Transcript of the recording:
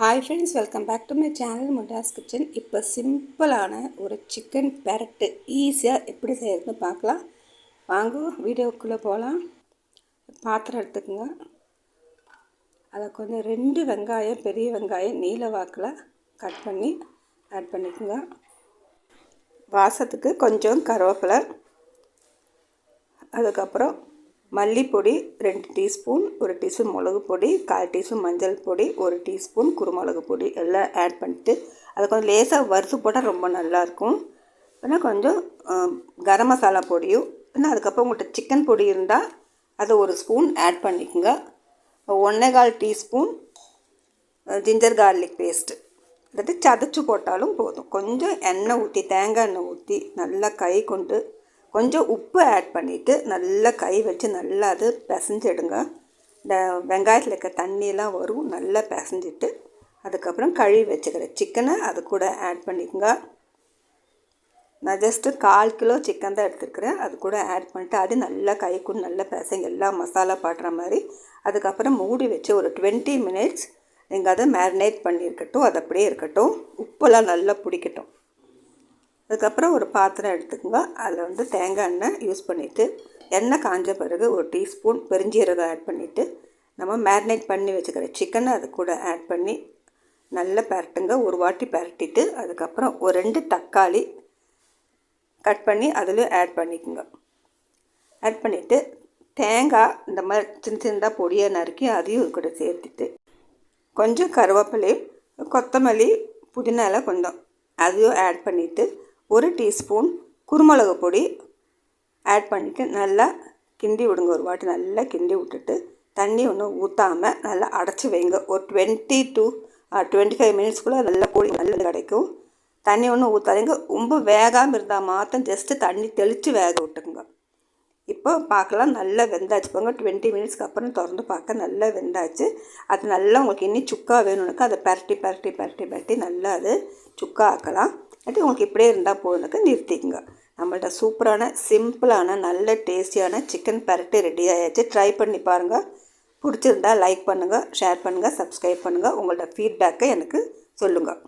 Hi friends welcome back to my channel Muttas kitchen இப்போ சிம்பிளான ஒரு சிக்கன் பெரட்டு ஈஸியாக எப்படி செய்யறதுன்னு பார்க்கலாம். வாங்க வீடியோக்குள்ளே போகலாம் பாத்திரம் எடுத்துக்கோங்க. அதை கொஞ்சம் ரெண்டு வெங்காயம் பெரிய வெங்காயம் நீல வாக்கில் கட் பண்ணி ஆட் பண்ணிக்கோங்க. வாசத்துக்கு கொஞ்சம் கருவேப்பிலை அதுக்கப்புறம் மல்லிப்பொடி ரெண்டு டீஸ்பூன் ஒரு டீஸ்பூன் மிளகு பொடி கால் டீஸ்பூன் மஞ்சள் பொடி ஒரு டீஸ்பூன் குருமிளகு பொடி எல்லாம் ஆட் பண்ணிட்டு அதை கொஞ்சம் லேசாக வறுத்து போட்டால் ரொம்ப நல்லாயிருக்கும் ஏன்னா கொஞ்சம் கரம் மசாலா பொடியும் ஏன்னா அதுக்கப்புறம் உங்கள்கிட்ட சிக்கன் பொடி இருந்தால் அதை ஒரு ஸ்பூன் ஆட் பண்ணிக்கோங்க. ஒன்றே கால் டீஸ்பூன் ஜிஞ்சர் கார்லிக் பேஸ்ட்டு அதாவது சதைச்சு போட்டாலும் போதும். கொஞ்சம் எண்ணெய் ஊற்றி தேங்காய் எண்ணெய் ஊற்றி நல்லா கை கொண்டு கொஞ்சம் உப்பு ஆட் பண்ணிவிட்டு நல்லா கை வச்சு நல்லா அது பிசைஞ்சிடுங்க இந்த வெங்காயத்தில் இருக்க தண்ணியெல்லாம் வரும் நல்லா பிசைஞ்சிட்டு அதுக்கப்புறம் கழுவி வச்சுக்கிறேன் சிக்கனை அது கூட ஆட் பண்ணிக்கோங்க. நான் ஜஸ்ட்டு கால் கிலோ சிக்கன் தான் எடுத்துருக்குறேன். அது கூட ஆட் பண்ணிட்டு அது நல்லா கை கூட நல்லா பிசைங்க. எல்லாம் மசாலா பாடுற மாதிரி. அதுக்கப்புறம் மூடி வச்சு ஒரு டுவெண்ட்டி மினிட்ஸ் நீங்கள் அதை மேரினேட் பண்ணியிருக்கட்டும். அது அப்படியே இருக்கட்டும். உப்பெல்லாம் நல்லா பிடிக்கட்டும். அதுக்கப்புறம் ஒரு பாத்திரம் எடுத்துக்கோங்க. அதில் வந்து தேங்காய் எண்ணெய் யூஸ் பண்ணிவிட்டு எண்ணெய் காஞ்ச பிறகு ஒரு டீஸ்பூன் பெருஞ்சீரகம் ஆட் பண்ணிவிட்டு நம்ம மேரினேட் பண்ணி வச்சுக்கிற சிக்கனை அது கூட ஆட் பண்ணி நல்லா பரட்டுங்க. ஒரு வாட்டி பரட்டிட்டு அதுக்கப்புறம் ஒரு ரெண்டு தக்காளி கட் பண்ணி அதில் ஆட் பண்ணிக்கோங்க. ஆட் பண்ணிவிட்டு தேங்காய் இந்த மாதிரி சின்ன சின்னதாக பொடியை நறுக்கி அதையும் கூட சேர்த்துட்டு கொஞ்சம் கருவேப்பிலையும் கொத்தமல்லி புதினால கொஞ்சம் அதையும் ஆட் பண்ணிவிட்டு ஒரு டீஸ்பூன் குருமிளகு பொடி ஆட் பண்ணிவிட்டு நல்லா கிண்டி விடுங்க. ஒரு வாட்டி நல்லா கிண்டி விட்டுட்டு தண்ணி ஒன்றும் ஊற்றாமல் நல்லா அடைச்சி வைங்க. ஒரு டுவெண்ட்டி டூ டுவெண்ட்டி ஃபைவ் மினிட்ஸ்க்குள்ளே நல்லா கூடி நல்லது கிடைக்கும். தண்ணி ஒன்றும் ஊற்றாதீங்க ரொம்ப வேகாமல் இருந்தால் மாத்திரம் ஜஸ்ட்டு தண்ணி தெளித்து வேக விட்டுக்குங்க. இப்போ பார்க்கலாம் நல்லா வெந்தாச்சு. போங்க டுவெண்ட்டி மினிட்ஸ்க்கு அப்புறம் திறந்து பார்க்க நல்லா வெந்தாச்சு. அது நல்லா உங்களுக்கு இன்னி சுக்கா வேணும்னுக்கு அதை பரட்டி பரட்டி பரட்டி பரட்டி நல்லா அது சுக்கா ஆக்கலாம். அது உங்களுக்கு இப்படியே இருந்தால் போதுனுக்கு நிறுத்திக்கங்க. நம்மள்ட்ட சூப்பரான சிம்பிளான நல்ல டேஸ்டியான சிக்கன் பரட்டு ரெடி ஆயாச்சு. ட்ரை பண்ணி பாருங்கள் பிடிச்சிருந்தா லைக் பண்ணுங்கள் ஷேர் பண்ணுங்கள் சப்ஸ்கிரைப் பண்ணுங்கள் உங்களோட ஃபீட்பேக்கை எனக்கு சொல்லுங்கள்